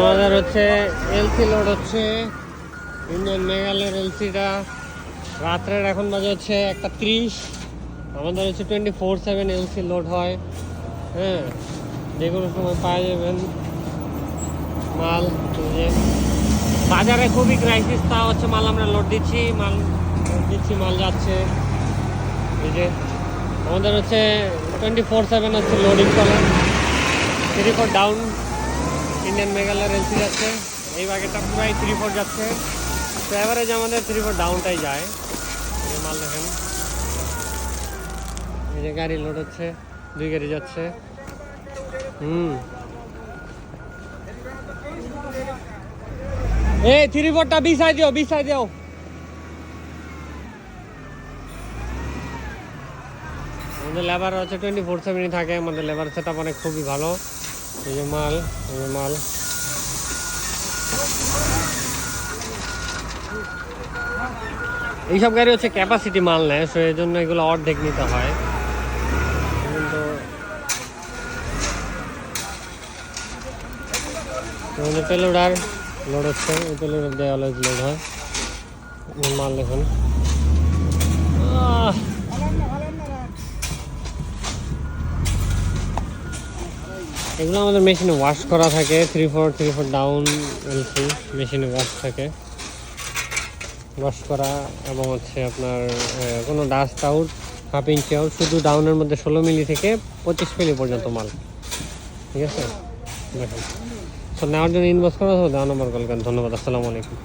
আমাদের হচ্ছে LC load হচ্ছে, ইন্ডিয়ান মেঘালয়ের এলসিটা। রাত্রের এখন বাজে হচ্ছে একটা ত্রিশ। আমাদের হচ্ছে twenty four seven LC load হয়। হ্যাঁ যে কোনো সময় পাওয়া যাবেন মাল বাজারে খুবই ক্রাইসিস তা হচ্ছে মাল আমরা লোড দিচ্ছি, মাল লোড দিচ্ছি, মাল যাচ্ছে। এই যে আমাদের হচ্ছে টোয়েন্টি ফোর সেভেন হচ্ছে লোডিং চলে। থ্রি ফোর ডাউন ইন্ডিয়ান মেঘালয়ের এলসি যাচ্ছে। এই বাগেটা পুরাই থ্রি ফোর যাচ্ছে। তো অ্যাভারেজ আমাদের থ্রি ফোর ডাউনটাই যায়। মাল দেখেন। এই যে গাড়ি লোড হচ্ছে, দুই গাড়ি যাচ্ছে। হুম। এই থ্রি ফোরটা বিছাই দিও বিছাই দিও। আমাদের লেবার হচ্ছে টোয়েন্টি ফোর সেভেনই থাকে, আমাদের লেবার সেট অনেক খুবই ভালো। এই যে মাল এই এইসব গাড়ি হচ্ছে ক্যাপাসিটি মাল নেয় সো এই জন্য এগুলো অর্ধেক নিতে হয়। কিন্তু পেলোডার লোড হচ্ছে, এই লোড হয়। মাল দেখুন। আহ! এগুলো আমাদের মেশিনে ওয়াশ করা থাকে three four three four down LC মেশিনে ওয়াশ থাকে। ওয়াশ করা এবং হচ্ছে আপনার কোনো dust out half inch out শুধু ডাউনের মধ্যে ষোলো মিলি থেকে পঁচিশ মিলি পর্যন্ত মাল। ঠিক আছে? দেখুন। তো নেওয়ার জন্য ইনভেস্ট করা তো দেওয়া নম্বর কল ধন্যবাদ, আসসালামু আলাইকুম।